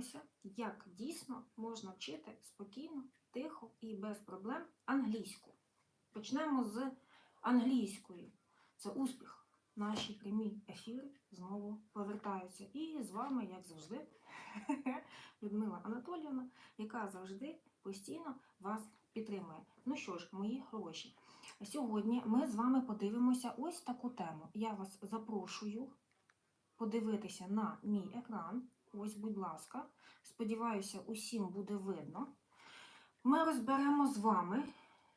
подивимося, як дійсно можна вчити спокійно, тихо і без проблем англійську. Почнемо з англійської. Це успіх. Наші прямі ефіри знову повертаються. І з вами, як завжди, Людмила Анатоліївна, яка завжди постійно вас підтримує. Ну що ж, мої хороші, сьогодні ми з вами подивимося ось таку тему. Я вас запрошую подивитися на мій екран. Ось, будь ласка. Сподіваюся, усім буде видно. Ми розберемо з вами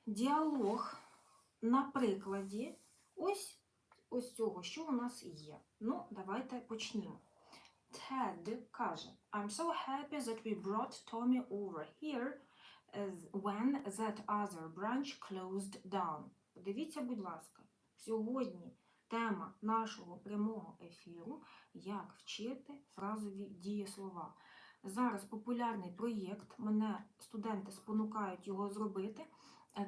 діалог на прикладі ось, ось цього, що у нас є. Ну, давайте почнімо. Ted каже, I'm so happy that we brought Tommy over here when that other branch closed down. Подивіться, будь ласка, сьогодні тема нашого прямого ефіру як вчити фразові дієслова. Зараз популярний проєкт, мене студенти спонукають його зробити.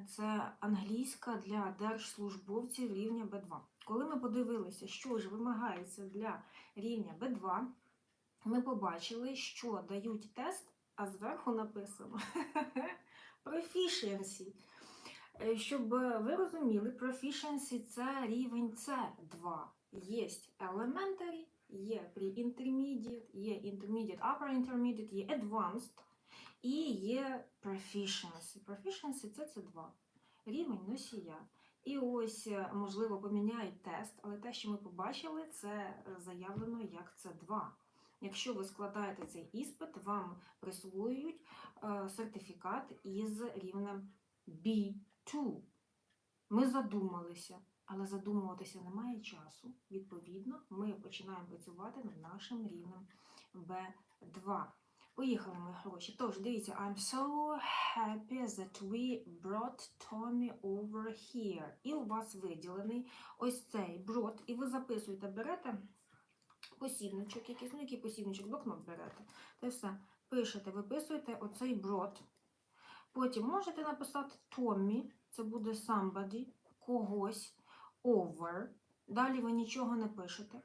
Це англійська для держслужбовців рівня Б2. Коли ми подивилися, що ж вимагається для рівня Б2, ми побачили, що дають тест, а зверху написано Proficiency. Е, Щоб ви розуміли, Proficiency – це рівень С2. Є Elementary, є Pre-Intermediate, є Intermediate, Upper Intermediate, є Advanced і є Proficiency. Proficiency – це С2. Рівень носія. І ось, е, можливо, поміняють тест, але те, що ми побачили, це е, заявлено як С2. Якщо ви складаєте цей іспит, вам присвоюють сертифікат із рівнем B2. Ми задумалися, але задумуватися немає часу. Відповідно, ми починаємо працювати над нашим рівнем B2. Поїхали, мої хороші. Тож, дивіться, I'm so happy that we brought Tommy over here. І у вас виділений ось цей brought, і ви записуєте, берете посібничок якийсь, ну який посібничок, блокнот берете. Та все. Пишете, виписуєте оцей брод. Потім можете написати Tommy, це буде somebody, когось, over. Далі ви нічого не пишете.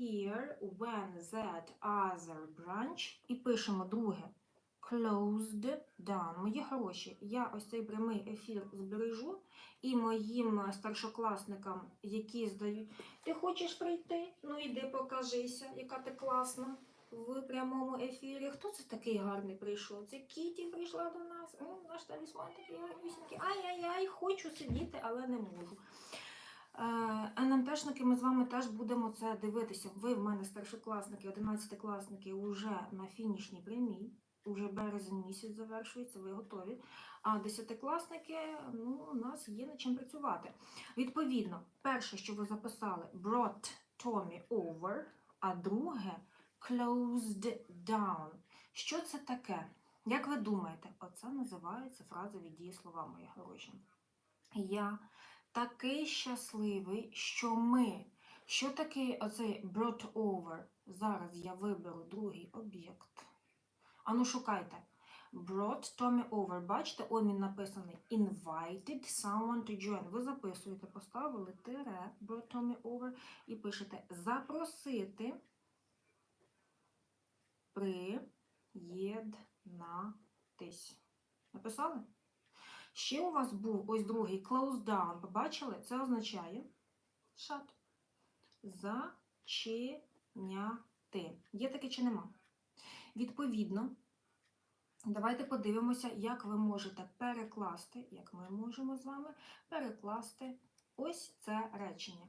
Here, when that other branch. І пишемо друге. Closed down. Мої хороші, я ось цей прямий ефір збережу і моїм старшокласникам, які здають, ти хочеш прийти? Ну іди покажися, яка ти класна в прямому ефірі. Хто це такий гарний прийшов? Це Кіті прийшла до нас. М, Наш талісман такий гарнюсінький. Ай-яй-яй, хочу сидіти, але не можу. Е, НМТшники, ми з вами теж будемо це дивитися. Ви в мене старшокласники, одинадцятикласники вже на фінішній прямій. Уже березень місяць завершується, ви готові. А десятикласники, ну, у нас є над чим працювати. Відповідно, перше, що ви записали, brought Tommy over, а друге closed down. Що це таке? Як ви думаєте, оце називається фразові дієслова, мої хороші. Я такий щасливий, що ми. Що таке оцей brought over? Зараз я виберу другий об'єкт. Ану, шукайте. Brought Tommy over. Бачите, омін написаний invited someone to join. Ви записуєте, поставили тире brought Tommy over і пишете запросити приєднатись. Написали? Ще у вас був ось другий close down. Побачили? Це означає shut. Зачиняти. Є таке чи нема? Відповідно, давайте подивимося, як ви можете перекласти, як ми можемо з вами перекласти ось це речення.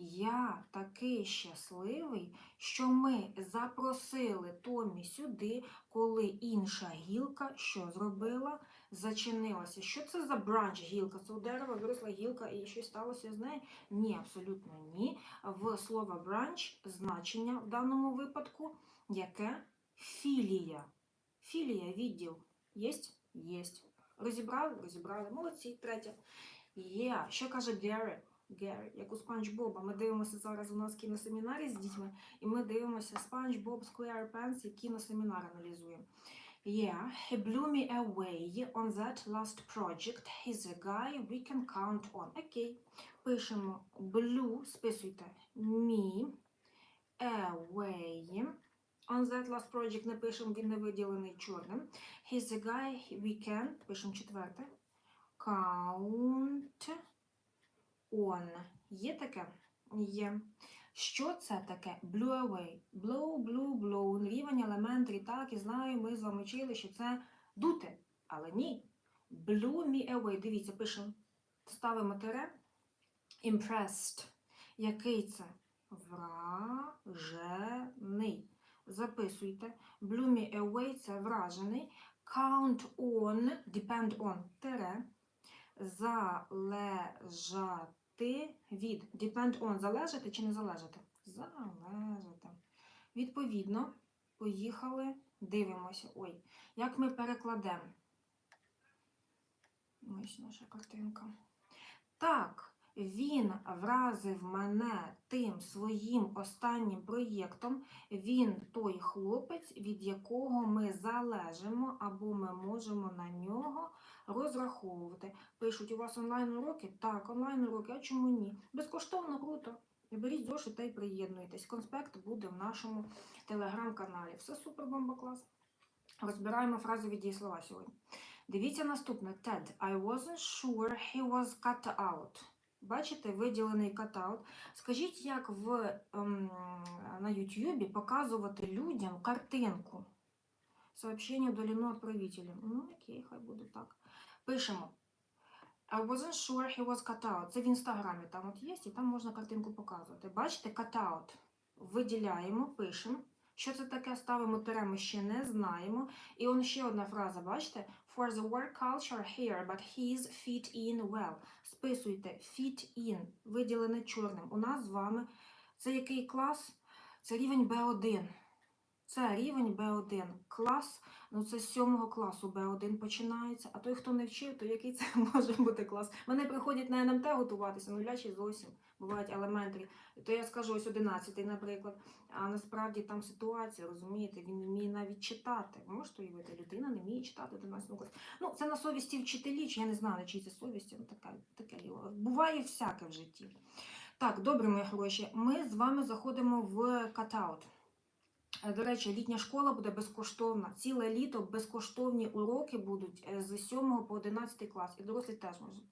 Я такий щасливий, що ми запросили Томі сюди, коли інша гілка що зробила? Зачинилася. Що це за бранч гілка? Це у дерева виросла гілка і щось сталося з нею? Ні, абсолютно ні. В слова бранч значення в даному випадку яке? Філія. Філія, відділ. Єсть? Єсть. Розібрали? Розібрали. Молодці. Третє. Є. Що каже Герри? Герри, як у Спанч Боба. Ми дивимося зараз у нас кіносемінарі з дітьми, і ми дивимося Спанч Боб SquarePants і кіносемінар аналізуємо. Yeah, he blew me away on that last project. He's a guy we can count on. Окей. Пишемо blew, списуйте me away On that last project не він не виділений чорним. He's a guy we can, пишемо четверте. Count on. Є таке? Є. Що це таке? Blew away. Blow, blew, blown. Рівень елементарі. Так, і знаю, ми з вами вчили, що це дути. Але ні. Blew me away. Дивіться, пишемо. Ставимо тире. Impressed. Який це? Вражений. Записуйте. Blew me away це вражений. Count on, depend on, тире. Залежати від. Depend on, залежати чи не залежати? Залежати. Відповідно, поїхали, дивимося. Ой, як ми перекладемо? Ось наша картинка. Так, він вразив мене тим своїм останнім проєктом. Він той хлопець, від якого ми залежимо або ми можемо на нього розраховувати. Пишуть, у вас онлайн-уроки? Так, онлайн-уроки, а чому ні? Безкоштовно круто. Беріть зошит та й приєднуйтесь. Конспект буде в нашому телеграм-каналі. Все супер, бомба клас. Розбираємо фразові дієслова сьогодні. Дивіться наступне. Ted. I wasn't sure he was cut out. Бачите, виділений cut-out. Скажіть, як в, ем, на YouTube показувати людям картинку? Сообщення удалено отправителю. Ну, окей, хай буде так. Пишемо. I wasn't sure he was cut out. Це в інстаграмі там от є, і там можна картинку показувати. Бачите, cut out. Виділяємо, пишемо. Що це таке? Ставимо тире, ми ще не знаємо. І он ще одна фраза, бачите? For the work culture here, but he's fit in well. Списуйте fit in, виділене чорним. У нас з вами це який клас? Це рівень B1. Це рівень B1. Клас, ну це з 7 класу B1 починається. А той, хто не вчив, то який це може бути клас? Вони приходять на НМТ готуватися, ну чи зовсім бувають елементарі. То я скажу ось 11, наприклад. А насправді там ситуація, розумієте, він вміє навіть читати. Ви можете уявити, людина не вміє читати 11 класі. Ну, це на совісті вчителі, чи я не знаю, на чиї це совісті, ну таке, таке. Буває всяке в житті. Так, добре, мої хороші, ми з вами заходимо в катаут. Е, До речі, літня школа буде безкоштовна. Ціле літо безкоштовні уроки будуть е, з 7 по 11 клас. І дорослі теж можуть.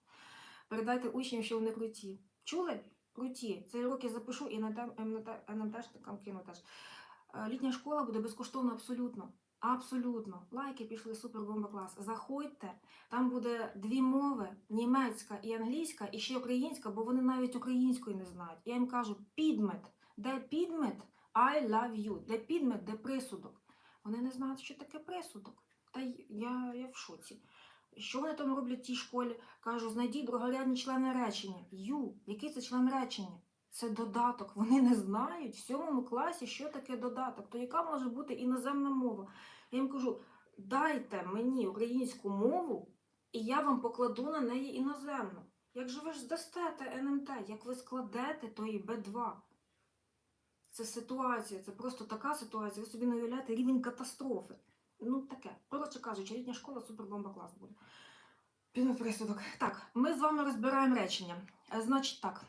Передайте учням, що вони круті. Чули? Круті. Цей урок я запишу і надам нам кину теж. Е, Літня школа буде безкоштовно абсолютно. Абсолютно. Лайки пішли супер бомба клас. Заходьте, там буде дві мови: німецька і англійська, і ще українська, бо вони навіть української не знають. Я їм кажу, підмет. Де підмет? I love you. Де підмет, де присудок. Вони не знають, що таке присудок. Та я, я в шоці. Що вони там роблять в тій школі? Кажу, знайдіть другорядні члени речення. Ю, який це член речення? Це додаток. Вони не знають в сьомому класі, що таке додаток. То яка може бути іноземна мова? Я їм кажу, дайте мені українську мову, і я вам покладу на неї іноземну. Як же ви ж здастете НМТ, як ви складете тої Б2? Це ситуація, це просто така ситуація. Ви собі не уявляєте рівень катастрофи. Ну таке. Коротше кажучи, літня школа супербомба клас буде. Піде присудок. Так, ми з вами розбираємо речення. Е, Значить так.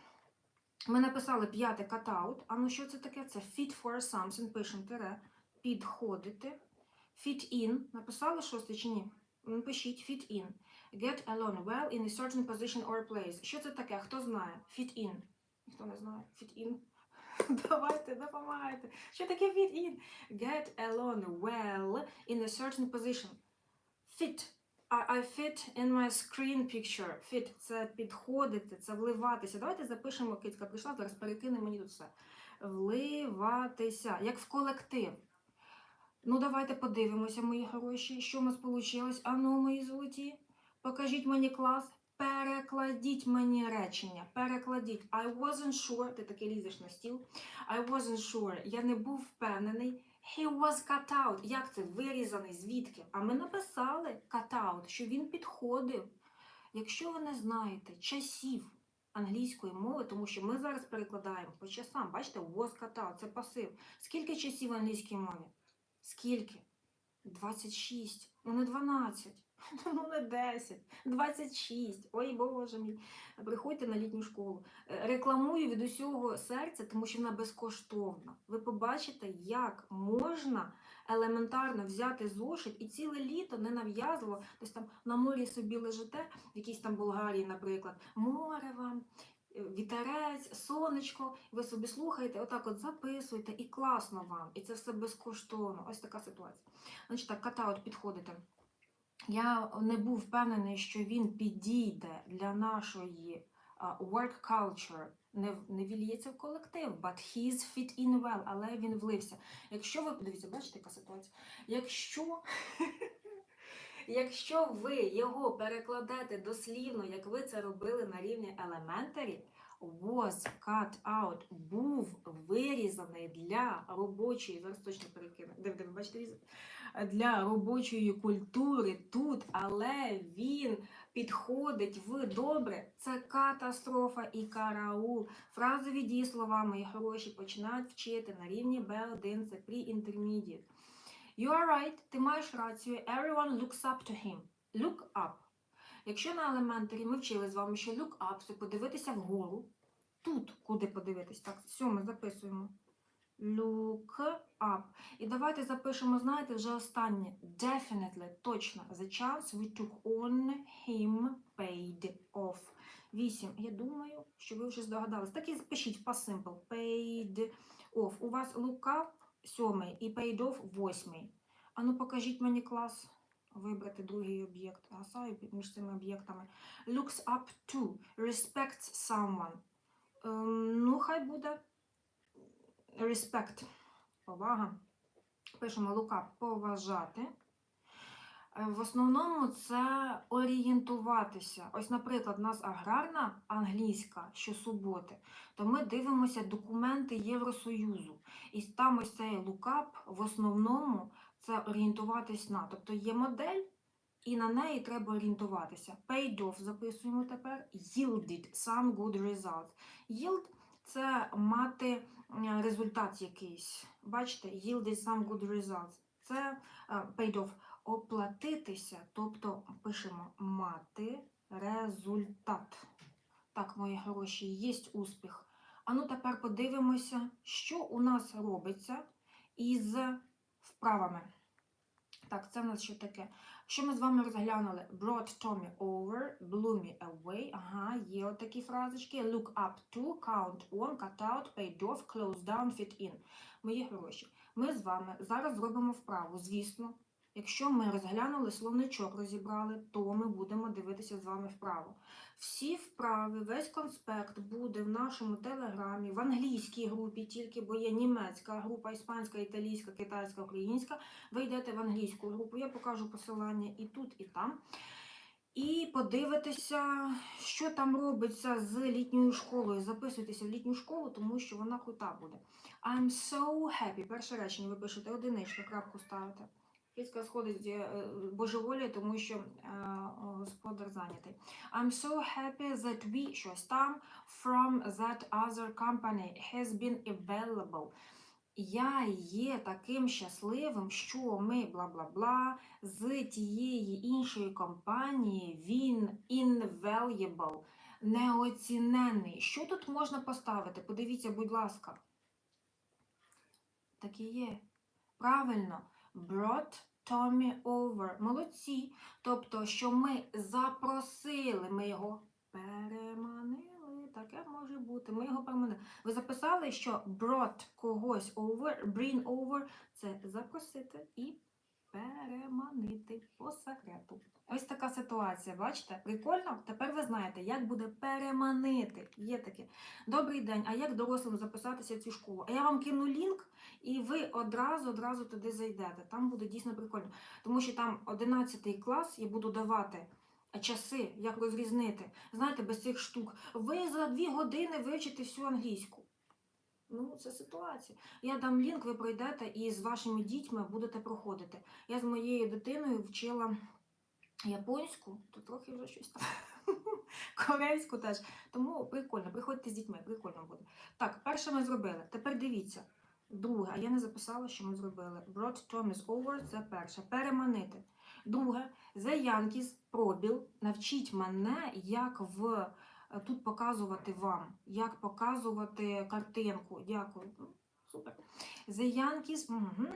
Ми написали п'яте катаут. А ну що це таке? Це fit for something. Пишемо тире. Підходити. Fit in. Написали шосте чи ні? М, Пишіть fit in. Get along well in a certain position or place. Що це таке? Хто знає? Fit in. Ніхто не знає. Fit in. Давайте, допомагайте. Що таке fit in? Get along well in a certain position. Fit. I, fit in my screen picture. Fit – це підходити, це вливатися. Давайте запишемо, кицька прийшла, зараз перекине мені тут все. Вливатися, як в колектив. Ну, давайте подивимося, мої хороші, що в нас вийшло. Ану, мої золоті. Покажіть мені клас. Перекладіть мені речення. Перекладіть. I wasn't sure. Ти таки лізеш на стіл. I wasn't sure. Я не був впевнений. He was cut out. Як це? Вирізаний звідки? А ми написали cut out, що він підходив. Якщо ви не знаєте часів англійської мови, тому що ми зараз перекладаємо по часам, бачите, was cut out, це пасив. Скільки часів в англійській мові? Скільки? 26. Ну не 12. Ну, не 10, 26. Ой, Боже мій. Приходьте на літню школу. Е, Рекламую від усього серця, тому що вона безкоштовна. Ви побачите, як можна елементарно взяти зошит і ціле літо не нав'язливо, десь там на морі собі лежите, в якійсь там Болгарії, наприклад, море вам. е, Вітерець, сонечко, ви собі слухаєте, отак от записуєте, і класно вам, і це все безкоштовно. Ось така ситуація. Значить так, ката от підходите. Я не був впевнений, що він підійде для нашої work culture. Не, не вільється в колектив, but he's fit in well, але він влився. Якщо ви дивіться, бачите, яка ситуація? Якщо, якщо ви його перекладете дослівно, як ви це робили на рівні elementary, was cut out, був вирізаний для робочої, зараз точно перекину. Де, де бачите? Для робочої культури тут, але він підходить в добре. Це катастрофа і караул. Фразові дієслова, мої хороші, починають вчити на рівні B1, це pre-intermediate. You are right, ти маєш рацію. Everyone looks up to him. Look up. Якщо на елементарі ми вчили з вами, що look up, це подивитися вгору. Тут куди подивитись? Так, сьоме записуємо. Look up. І давайте запишемо, знаєте, вже останнє. Definitely, точно. The chance we took on him paid off. Вісім. Я думаю, що ви вже здогадались. Так і в past simple. Paid off. У вас look up сьомий і paid off восьмий. А ну покажіть мені клас. Вибрати другий об'єкт. Гасаю між цими об'єктами. Looks up to. Respects someone. Ем, ну, хай буде respect. Повага. Пишемо лука поважати. Е, В основному це орієнтуватися. Ось, наприклад, у нас аграрна англійська щосуботи, то ми дивимося документи Євросоюзу. І там ось цей лукап в основному це орієнтуватись на. Тобто є модель, і на неї треба орієнтуватися. Paid off записуємо тепер. Yielded some good results. Yield – це мати результат якийсь. Бачите, yielded some good results. Це е, paid off оплатитися, тобто пишемо мати результат. Так, мої гроші, є успіх. А ну тепер подивимося, що у нас робиться із вправами. Так, це в нас що таке? Що ми з вами розглянули? Brought Tommy over, blew me away. Ага, є отакі фразочки. Look up to, count on, cut out, paid off, close down, fit in. Мої гроші. Ми з вами зараз зробимо вправу. Звісно, якщо ми розглянули словничок, розібрали, то ми будемо дивитися з вами вправо. Всі вправи, весь конспект буде в нашому телеграмі, в англійській групі, тільки бо є німецька група, іспанська, італійська, китайська, українська. Ви йдете в англійську групу, я покажу посилання і тут, і там. І подивитися, що там робиться з літньою школою. Записуйтеся в літню школу, тому що вона крута буде. I'm so happy. Перше речення ви пишете одиничку, крапку ставите. Кицька сходить е, божеволі, тому що е, господар зайнятий. I'm so happy that we щось там from that other company has been available. Я є таким щасливим, що ми бла-бла-бла з тієї іншої компанії він invaluable, неоцінений. Що тут можна поставити? Подивіться, будь ласка. Так і є. Правильно. Brought Tommy over. Молодці. Тобто, що ми запросили, ми його переманили. Таке може бути. Ми його переманили. Ви записали, що brought когось over, bring over це запросити і переманити по секрету. Ось така ситуація, бачите? Прикольно? Тепер ви знаєте, як буде переманити. Є таке. Добрий день, а як дорослим записатися в цю школу? А я вам кину лінк, і ви одразу одразу туди зайдете. Там буде дійсно прикольно. Тому що там 11 клас я буду давати часи, як розрізнити. Знаєте, без цих штук. Ви за дві години вивчите всю англійську. Ну, це ситуація. Я дам лінк, ви пройдете і з вашими дітьми будете проходити. Я з моєю дитиною вчила японську, то трохи вже щось там. Корейську теж. Тому прикольно, приходьте з дітьми, прикольно буде. Так, перше ми зробили. Тепер дивіться. Друге, а я не записала, що ми зробили. Brought Tom is over, це перше. Переманити. Друге, The Yankees пробіл навчіть мене, як в тут показувати вам, як показувати картинку. Дякую. Супер. The Yankees мгм,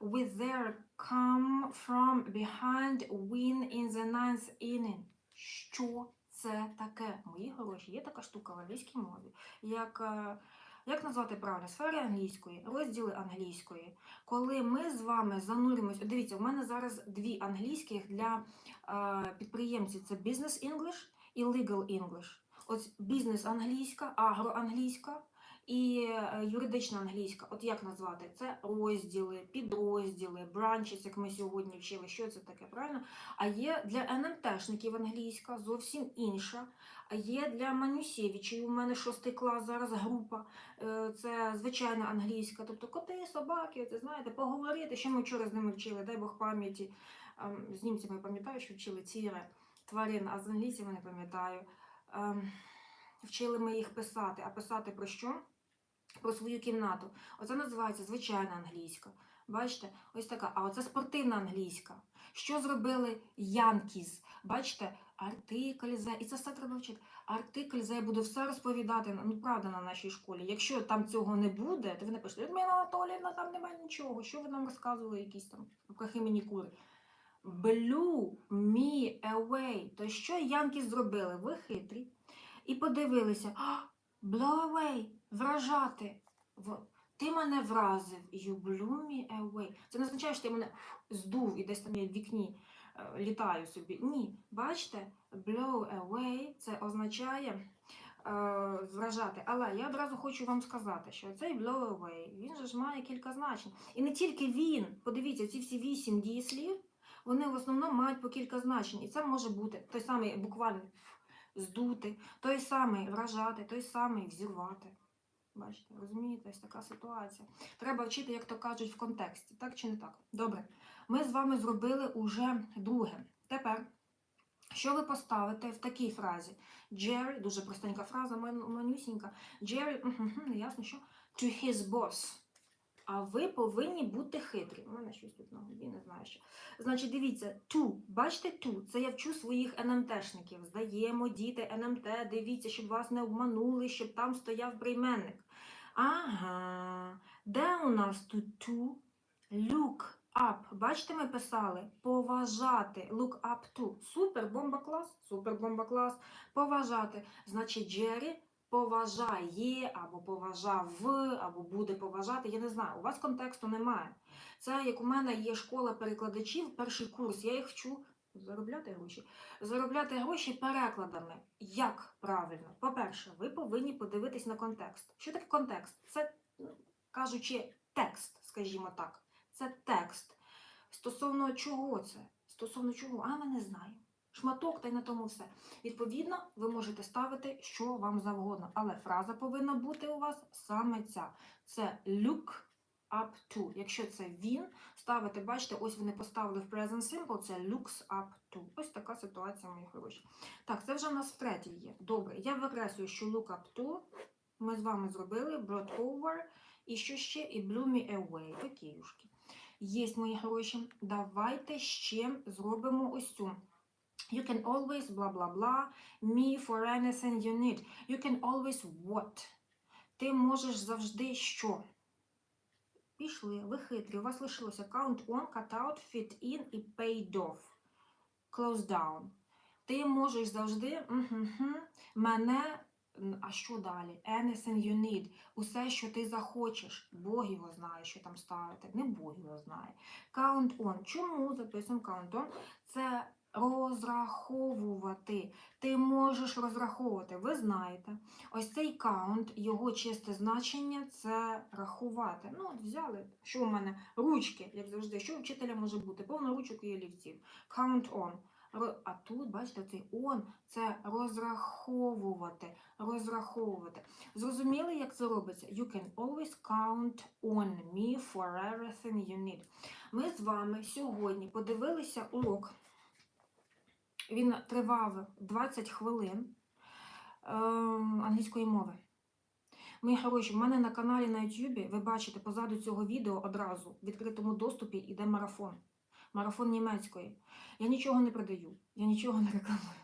with their come from behind win in the ninth inning. Що це таке? Мої гроші. Є така штука в англійській мові. Як, е, як назвати правильно? Сфери англійської, розділи англійської. Коли ми з вами зануримось, дивіться, у мене зараз дві англійських для е, підприємців: це Business English і Legal English. Ось бізнес англійська, агроанглійська і е, юридична англійська. От як назвати? Це розділи, підрозділи, бранчес, як ми сьогодні вчили. Що це таке, правильно? А є для НМТшників англійська, зовсім інша. А є для Манюсєвичів, у мене шостий клас, зараз група. Е, Це звичайна англійська. Тобто коти, собаки, це знаєте, поговорити, що ми вчора з ними вчили, дай Бог пам'яті. Ем, З німцями пам'ятаю, що вчили ціре тварин, а з англійцями не пам'ятаю. Ем, Вчили ми їх писати. А писати про що? Про свою кімнату. Оце називається звичайна англійська. Бачите, ось така. А оце спортивна англійська. Що зробили Янкіз? Бачите, артикль зе. І це все треба вчити. Артикль зе я буду все розповідати. Ну, правда, на нашій школі. Якщо там цього не буде, то ви напишете, Людмила Анатоліївна, там немає нічого. Що ви нам розказували, якісь там мені кури? Blew me away. То що Янки зробили? Ви хитрі. І подивилися, «А, blow away, вражати. Ти мене вразив. You blew me away. Це не означає, що ти мене здув і десь там я в вікні е, літаю собі. Ні. Бачите, blow away це означає е, вражати. Але я одразу хочу вам сказати, що цей blow away, він же ж має кілька значень. І не тільки він. Подивіться, ці всі вісім дієслів, вони в основному мають по кілька значень. І це може бути той самий буквально здути, той самий вражати, той самий взірвати. Бачите, розумієте, ось така ситуація. Треба вчити, як то кажуть, в контексті, так чи не так? Добре. Ми з вами зробили уже друге. Тепер, що ви поставите в такій фразі? Jerry, дуже простенька фраза, ман- манюсінька. Не ясно, що to his boss. А ви повинні бути хитрі. У мене щось тут на губі, не знаю що. Значить, дивіться, ту. Бачите ту? Це я вчу своїх НМТшників. Здаємо, діти, НМТ, дивіться, щоб вас не обманули, щоб там стояв прийменник. Ага. Де у нас тут ту? Look up. Бачите, ми писали поважати. Look up to. Супер, бомба клас. Супер бомба клас. Поважати. Значить, Джері поважає, або поважав, або буде поважати. Я не знаю. У вас контексту немає. Це як у мене є школа перекладачів, перший курс, я їх вчу заробляти гроші. Заробляти гроші перекладами. Як правильно? По-перше, ви повинні подивитись на контекст. Що таке контекст? Це, кажучи, текст, скажімо так. Це текст. Стосовно чого це? Стосовно чого? А ми не знаємо. Шматок та й на тому все. Відповідно, ви можете ставити, що вам завгодно. Але фраза повинна бути у вас саме ця. Це look up to. Якщо це він, ставите, бачите, ось вони поставили в present simple, це looks up to. Ось така ситуація, мої хороші. Так, це вже в нас втретє є. Добре, я викреслюю, що look up to. Ми з вами зробили brought over. І що ще? І blew me away. Окейушки. Єсть, мої хороші. Давайте ще зробимо ось цю. You can always blah blah blah. Me for anything you need. You can always what? Ти можеш завжди що? Пішли, ви хитрі. У вас лишилося count on, cut out, fit in і paid off. Close down. Ти можеш завжди мене. А що далі? Anything you need. Усе, що ти захочеш. Бог його знає, що там ставити. Не Бог його знає. Count on. Чому записуємо count on? Це розраховувати. Ти можеш розраховувати. Ви знаєте, ось цей count, його чисте значення це рахувати. Ну, от взяли, що у мене ручки, як завжди, що вчителя може бути? Повно ручок і олівців. Count on. А тут, бачите, цей on це розраховувати. Розраховувати. Зрозуміли, як це робиться? You can always count on me for everything you need. Ми з вами сьогодні подивилися урок. Він тривав 20 хвилин ем, англійської мови. Мої хороші, в мене на каналі на YouTube ви бачите позаду цього відео одразу в відкритому доступі йде марафон. марафон німецької. Я нічого не продаю, я нічого не рекламую.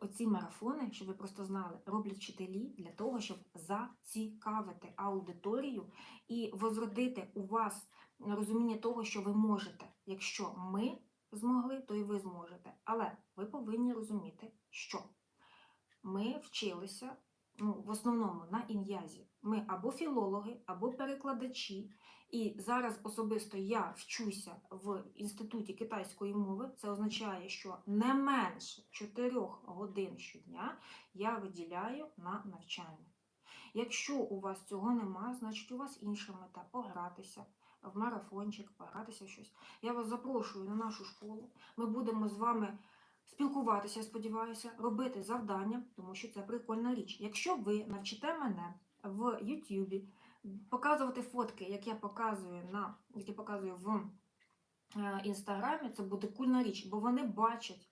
Оці марафони, щоб ви просто знали, роблять вчителі для того, щоб зацікавити аудиторію і возродити у вас розуміння того, що ви можете. Якщо ми змогли, то і ви зможете. Але ви повинні розуміти, що ми вчилися ну, в основному на ін'язі. Ми або філологи, або перекладачі. І зараз особисто я вчуся в інституті китайської мови. Це означає, що не менше 4 годин щодня я виділяю на навчання. Якщо у вас цього нема, значить у вас інша мета погратися в марафончик, погратися щось. Я вас запрошую на нашу школу. Ми будемо з вами спілкуватися, я сподіваюся, робити завдання, тому що це прикольна річ. Якщо ви навчите мене в Ютубі показувати фотки, як я показую на як я показую в е, інстаграмі, це буде кульна річ, бо вони бачать.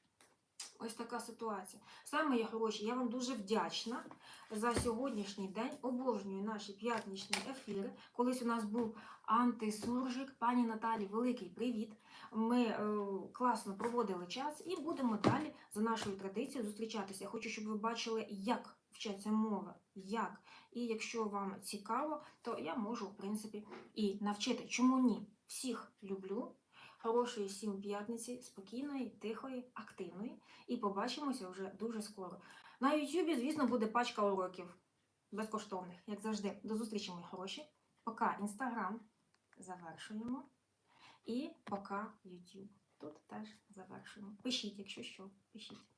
Ось така ситуація. Саме я хороші, я вам дуже вдячна за сьогоднішній день. Обожнюю наші п'ятничні ефіри. Колись у нас був антисуржик. Пані Наталі, великий привіт. Ми е, класно проводили час і будемо далі за нашою традицією зустрічатися. Хочу, щоб ви бачили, як вчаться мови, як. І якщо вам цікаво, то я можу, в принципі, і навчити. Чому ні? Всіх люблю. Хорошої всім п'ятниці, спокійної, тихої, активної. І побачимося вже дуже скоро. На Ютубі, звісно, буде пачка уроків безкоштовних, як завжди. До зустрічі, мої хороші. Пока Інстаграм завершуємо. І пока YouTube. Тут теж завершуємо. Пишіть, якщо що, пишіть.